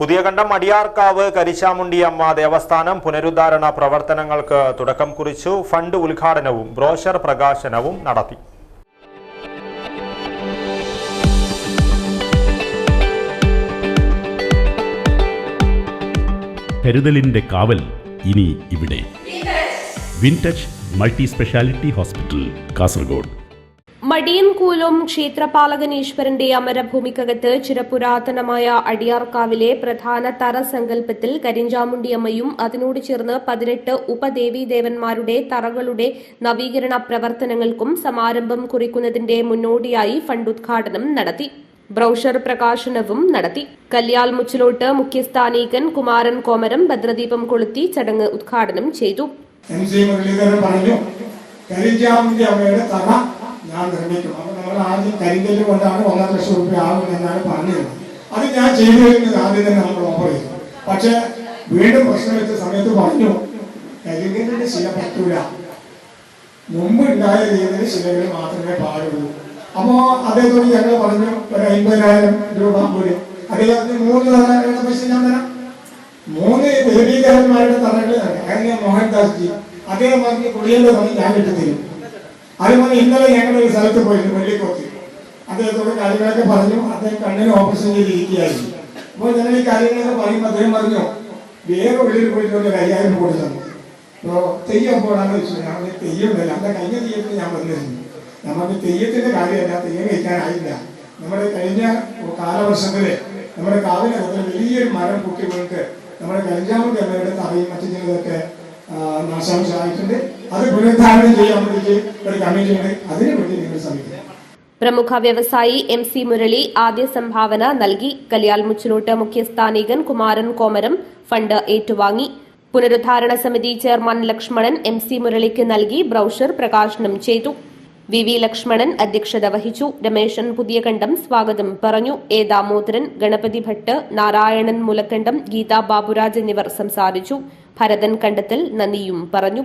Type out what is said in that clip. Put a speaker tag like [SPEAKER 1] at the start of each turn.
[SPEAKER 1] പുതിയ കണ്ടം അടിയാർക്കാവ് കരിശാമുണ്ടിയമ്മ ദേവസ്ഥാനം പുനരുദ്ധാരണ പ്രവർത്തനങ്ങൾക്ക് തുടക്കം കുറിച്ചു. ഫണ്ട് ഉദ്ഘാടനവും ബ്രോഷർ പ്രകാശനവും നടത്തി.
[SPEAKER 2] കരുതലിന്റെ കാവൽ ഇനി ഇവിടെ. Wintouch multi speciality hospital Kasaragod.
[SPEAKER 3] മടിയൻകൂലും ക്ഷേത്രപാലകനീശ്വരന്റെ അമരഭൂമിക്കകത്ത് ചിരപുരാതനമായ അടിയാർക്കാവിലെ പ്രധാന തറസങ്കല്പത്തിൽ കരിഞ്ചാമുണ്ടിയമ്മയും അതിനോട് ചേർന്ന് പതിനെട്ട് ഉപദേവീദേവന്മാരുടെ തറകളുടെ നവീകരണ പ്രവർത്തനങ്ങൾക്കും സമാരംഭം കുറിക്കുന്നതിന്റെ മുന്നോടിയായി ഫണ്ട് ഫണ്ടുദ്ഘാടനം നടത്തി. ബ്രൌഷർ പ്രകാശനവും നടത്തി. കല്യാൽ മുച്ചിലോട്ട് മുഖ്യസ്ഥാനീകൻ കുമാരൻ കോമരം ഭദ്രദീപം കൊളുത്തി ചടങ്ങ് ഉദ്ഘാടനം ചെയ്തു.
[SPEAKER 4] പറഞ്ഞു തറ ഞാൻ നിർമ്മിക്കും. അപ്പൊ നമ്മൾ ആദ്യം കരിങ്കല്ല് കൊണ്ടാണ് ഒന്നര ലക്ഷം രൂപ ആകും എന്നാണ് പറഞ്ഞത്. അത് ഞാൻ ചെയ്തു കഴിഞ്ഞത് ആദ്യം തന്നെ നമ്മൾ ഓഫർ ചെയ്തു. പക്ഷെ വീണ്ടും പ്രശ്നം വെച്ച സമയത്ത് പറഞ്ഞു കരിങ്കല്ലിന്റെ ശില പറ്റൂല. മുമ്പ് ഉണ്ടായ രീതിയിൽ ശിലകൾ മാത്രമേ പാടുള്ളൂ. അപ്പോ അതേപോലെ ഞങ്ങൾ പറഞ്ഞു ഒരു അമ്പതിനായിരം രൂപ കൂടി അദ്ദേഹത്തിന് മൂന്ന് തരാനുള്ള പൈസ ഞാൻ തരാം. മൂന്ന് ദേവീകരന്മാരുടെ തറകൾ അങ്ങനെ മോഹൻദാസ് ജി? അദ്ദേഹം പറഞ്ഞ് കുടിയേണ്ട പണി ഞാൻ കിട്ടുന്നില്ല അതുപോലെ ഇന്നലെ ഞങ്ങളൊരു സ്ഥലത്ത് പോയിരുന്നു വെള്ളിക്കോത്ത് അദ്ദേഹത്തോട് കാര്യങ്ങളൊക്കെ പറഞ്ഞു അദ്ദേഹം കണ്ണിന് ഓപ്പറേഷൻ ചെയ്തിരിക്കുകയായിരുന്നു. അപ്പോൾ ഞങ്ങൾ ഈ കാര്യങ്ങളൊക്കെ പറയുമ്പോൾ അദ്ദേഹം പറഞ്ഞു വേറെ വെളിയിൽ പോയിട്ടുള്ള കൈകാര്യം കയ്യായിരം കോടി തന്നു. അപ്പോൾ തെയ്യം പോടാന്ന് വെച്ചു ഞാൻ തെയ്യമില്ല അന്ന് കഴിഞ്ഞ തെയ്യത്തിന് ഞാൻ വന്നിരുന്നു നമുക്ക് തെയ്യത്തിന്റെ കാര്യമല്ല തെയ്യം കഴിക്കാനായില്ല. നമ്മുടെ കഴിഞ്ഞ കാലവർഷത്തിൽ നമ്മുടെ കാവിനകത്ത് വലിയൊരു മരം പൊട്ടി വീണിട്ട് നമ്മുടെ കഴിഞ്ഞാമത്തെ ഗവയുടെ തറയും മറ്റു ചിലതൊക്കെ നാശാംശമായിട്ടുണ്ട് അത് പുനരുദ്ധാരണം ചെയ്യാൻ ഒരു കമ്മിറ്റി ഉണ്ട് അതിനു നിങ്ങൾ ശ്രമിക്കുന്നത്
[SPEAKER 3] പ്രമുഖ വ്യവസായി എം സി മുരളി ആദ്യ സംഭാവന നൽകി. കല്യാൽ മുച്ചിലോട്ട് മുഖ്യസ്ഥാനികൻ കുമാരൻ കോമരം ഫണ്ട് ഏറ്റുവാങ്ങി. പുനരുദ്ധാരണ സമിതി ചെയർമാൻ ലക്ഷ്മണൻ എം സി മുരളിക്ക് നൽകി. ബ്രൌഷർ പ്രകാശനം ചെയ്തു. വി വി ലക്ഷ്മണൻ അധ്യക്ഷത വഹിച്ചു. രമേശൻ പുതിയകണ്ഠം സ്വാഗതം പറഞ്ഞു. എ ദാമോദരൻ ഗണപതി ഭട്ട് നാരായണൻ മുലക്കണ്ടം ഗീതാ ബാബുരാജ് എന്നിവർ സംസാരിച്ചു. ഭരതൻ കണ്ടത്തിൽ നന്ദിയും പറഞ്ഞു.